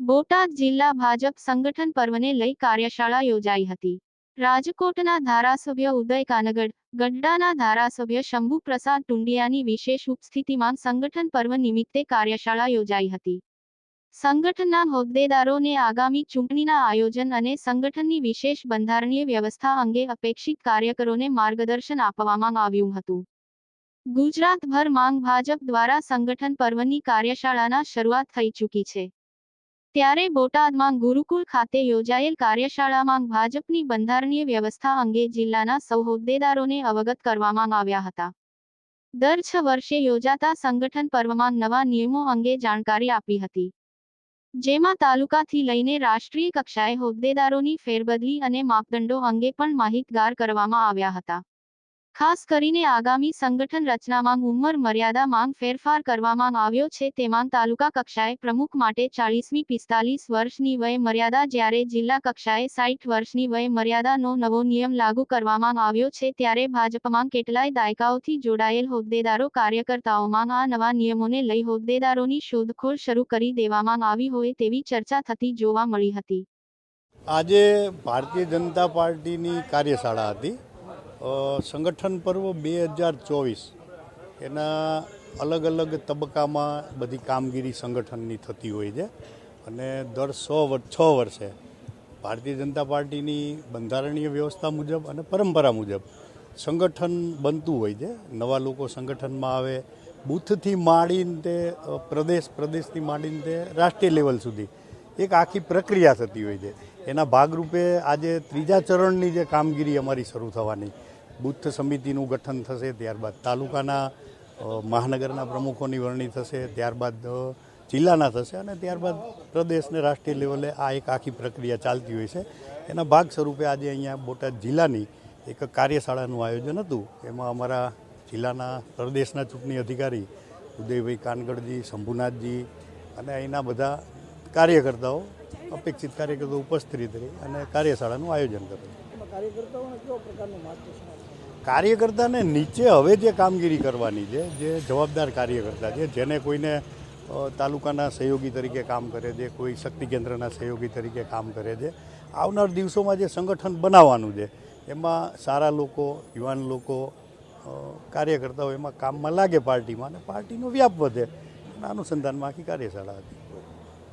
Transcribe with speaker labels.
Speaker 1: બોટાદ જિલ્લા ભાજપ સંગઠન પર્વને લઈ કાર્યશાળા યોજાઈ હતી. રાજકોટના ધારાસભ્ય ઉદય કાનગડ, ગઢડાના ધારાસભ્ય શંભુ પ્રસાદ ટુંડિયાની વિશેષ ઉપસ્થિતિમાં સંગઠન પર્વ નિમિત્તે કાર્યશાળા યોજાઈ હતી. સંગઠનના હોદ્દેદારોને આગામી ચૂંટણીના આયોજન અને સંગઠનની વિશેષ બંધારણીય વ્યવસ્થા અંગે અપેક્ષિત કાર્યકરોને માર્ગદર્શન આપવામાં આવ્યું હતું. ગુજરાતભર માંગ ભાજપ દ્વારા સંગઠન પર્વની કાર્યશાળાના શરૂઆત થઈ ચૂકી છે. ત્યારે બોટાદમાં ગુરુકુળ ખાતે યોજાયેલ કાર્યશાળામાં ભાજપની બંધારણીય વ્યવસ્થા અંગે જિલ્લાના સૌ હોદ્દેદારોને અવગત કરવામાં આવ્યા હતા. દર છ વર્ષે યોજાતા સંગઠન પર્વમાં નવા નિયમો અંગે જાણકારી આપી હતી. જેમાં તાલુકાથી લઈને રાષ્ટ્રીય કક્ષાએ હોદ્દેદારોની ફેરબદલી અને માપદંડો અંગે પણ માહિતગાર કરવામાં આવ્યા હતા. ખાસ કરીને આગામી સંગઠન રચનામાં ઉંમર મર્યાદામાં ફેરફાર કરવામાં આવ્યો છે. તેમાં તાલુકા કક્ષાએ પ્રમુખ માટે ચાળીસમી, પિસ્તાલીસ વર્ષની વય મર્યાદા જ્યારે જિલ્લા કક્ષાએ સાઠ વર્ષની વય મર્યાદાનો નવો નિયમ લાગુ કરવામાં આવ્યો છે ત્યારે ભાજપમાં કેટલાય દાયકાઓથી જોડાયેલ હોદ્દેદારો, કાર્યકર્તાઓમાં આ નવા નિયમોને લઈ હોદ્દેદારોની શોધખોળ શરૂ કરી દેવામાં આવી હોય તેવી ચર્ચા થતી જોવા મળી હતી.
Speaker 2: આજે ભારતીય જનતા પાર્ટીની કાર્યશાળા હતી. સંગઠન પર્વ બે હજાર ચોવીસ. એના અલગ અલગ તબક્કામાં બધી કામગીરી સંગઠનની થતી હોય છે. અને દર સો વર્ષ છ વર્ષે ભારતીય જનતા પાર્ટીની બંધારણીય વ્યવસ્થા મુજબ અને પરંપરા મુજબ સંગઠન બનતું હોય છે. નવા લોકો સંગઠનમાં આવે, બૂથથી માંડીને તે પ્રદેશ, પ્રદેશથી માંડીને તે રાષ્ટ્રીય લેવલ સુધી એક આખી પ્રક્રિયા થતી હોય છે. એના ભાગરૂપે આજે ત્રીજા ચરણની જે કામગીરી અમારી શરૂ થવાની બુથ સમિતિનું ગઠન થશે, ત્યારબાદ તાલુકાના મહાનગરના પ્રમુખોની વરણી થશે, ત્યારબાદ જિલ્લાના થશે અને ત્યારબાદ પ્રદેશને રાષ્ટ્રીય લેવલે આ એક આખી પ્રક્રિયા ચાલતી હોય છે. એના ભાગ સ્વરૂપે આજે અહીંયા બોટાદ જિલ્લાની એક કાર્યશાળાનું આયોજન હતું. એમાં અમારા જિલ્લાના પ્રદેશના ચૂંટણી અધિકારી ઉદયભાઈ કાનગડજી, શંભુનાથજી અને અહીંના બધા કાર્યકર્તાઓ અપેક્ષિત કાર્યકર્તાઓ ઉપસ્થિત રહી અને કાર્યશાળાનું આયોજન કર્યું કાર્યકર્તાને નીચે હવે જે કામગીરી કરવાની છે જે જવાબદાર કાર્યકર્તા છે જેને કોઈને તાલુકાના સહયોગી તરીકે કામ કરે છે કોઈ શક્તિ કેન્દ્રના સહયોગી તરીકે કામ કરે છે આવનાર દિવસોમાં જે સંગઠન બનાવવાનું છે એમાં સારા લોકો યુવાન લોકો કાર્યકર્તાઓ એમાં કામમાં લાગે પાર્ટીમાં અને પાર્ટીનો વ્યાપ વધે. અને અનુસંધાનમાં આખી કાર્યશાળા હતી.